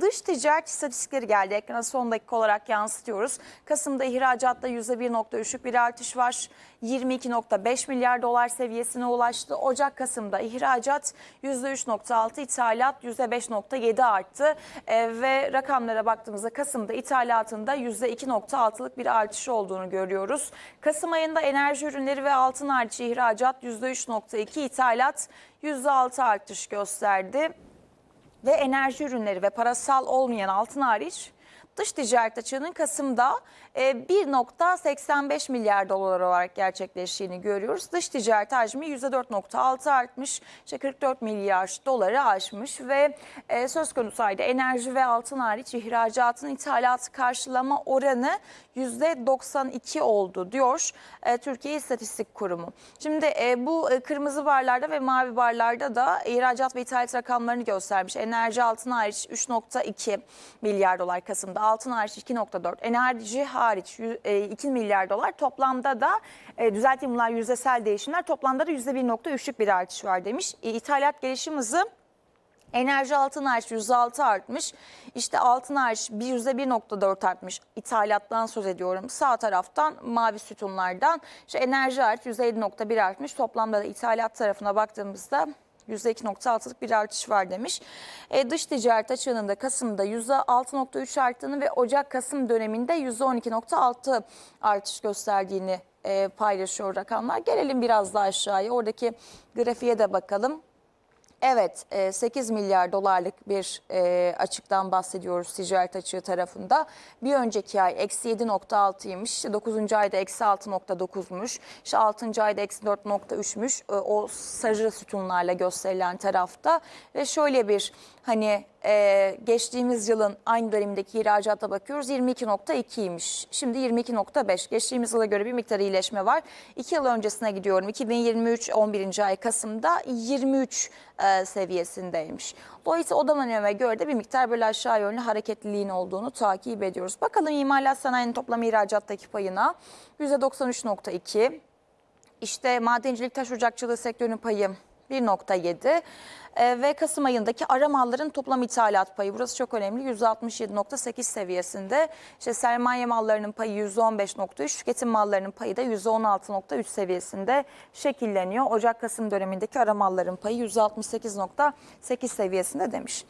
dış ticaret istatistikleri geldi. Ekrana son dakika olarak yansıtıyoruz. Kasım'da ihracatta %1.3'lük bir artış var. 22.5 milyar dolar seviyesine ulaştı. Ocak-Kasım'da ihracat %3.6, ithalat %5.7 arttı. Ee, ve rakamlara baktığımızda Kasım'da ithalatında %2.6'lık bir artış olduğunu görüyoruz. Kasım ayında enerji ürünleri ve altın hariç ihracat %3.2, ithalat %6 artış gösterdi ve enerji ürünleri ve parasal olmayan altın hariç dış ticaret açığının Kasım'da e, 1.85 milyar dolar olarak gerçekleştiğini görüyoruz. Dış ticaret hacmi %4.6 artmış, işte 44 milyar doları aşmış ve e, söz konusu ayda enerji ve altın hariç ihracatın ithalatı karşılama oranı %92 oldu diyor e, Türkiye İstatistik Kurumu. Şimdi e, bu e, kırmızı barlarda ve mavi barlarda da ihracat ve ithalat rakamlarını göstermiş. Enerji altın hariç 3.2 milyar dolar Kasım'da, altın hariç 2.4, enerji hariç yü- e, 2 milyar dolar. Toplamda da e, düzelteyim bunlar yüzdesel değişimler toplamda da %1.3'lük bir artış var demiş. E, İthalat gelişim hızı Enerji altın hariç %6 artmış. İşte altın hariç bir %1.4 artmış. İthalattan söz ediyorum. Sağ taraftan mavi sütunlardan. İşte enerji hariç %7.1 artmış. Toplamda da ithalat tarafına baktığımızda %2.6'lık bir artış var demiş. E, dış ticaret açığının da Kasım'da %6.3 arttığını ve Ocak-Kasım döneminde %12.6 artış gösterdiğini e, paylaşıyor rakamlar. Gelelim biraz daha aşağıya. Oradaki grafiğe de bakalım. Evet, e, 8 milyar dolarlık bir e, açıktan bahsediyoruz ticaret açığı tarafında. Bir önceki ay eksi 7.6'ymış, 9. ayda eksi 6.9'muş, işte 6. ayda eksi 4.3'müş e, o sarı sütunlarla gösterilen tarafta. Ve şöyle bir hani e, geçtiğimiz yılın aynı dönemindeki ihracata bakıyoruz 22.2'ymiş. Şimdi 22.5. Geçtiğimiz yıla göre bir miktar iyileşme var. 2 yıl öncesine gidiyorum. 2023 11. ay Kasım'da 23 e, seviyesindeymiş. Dolayısıyla o döneme göre de bir miktar böyle aşağı yönlü hareketliliğin olduğunu takip ediyoruz. Bakalım imalat sanayinin toplam ihracattaki payına %93.2. İşte madencilik taş ocakçılığı sektörünün payı 1.7 Ee, ve Kasım ayındaki ara malların toplam ithalat payı burası çok önemli %67.8 seviyesinde. İşte sermaye mallarının payı %15.3 tüketim mallarının payı da %16.3 seviyesinde şekilleniyor. Ocak-Kasım dönemindeki ara malların payı %68.8 seviyesinde demiş.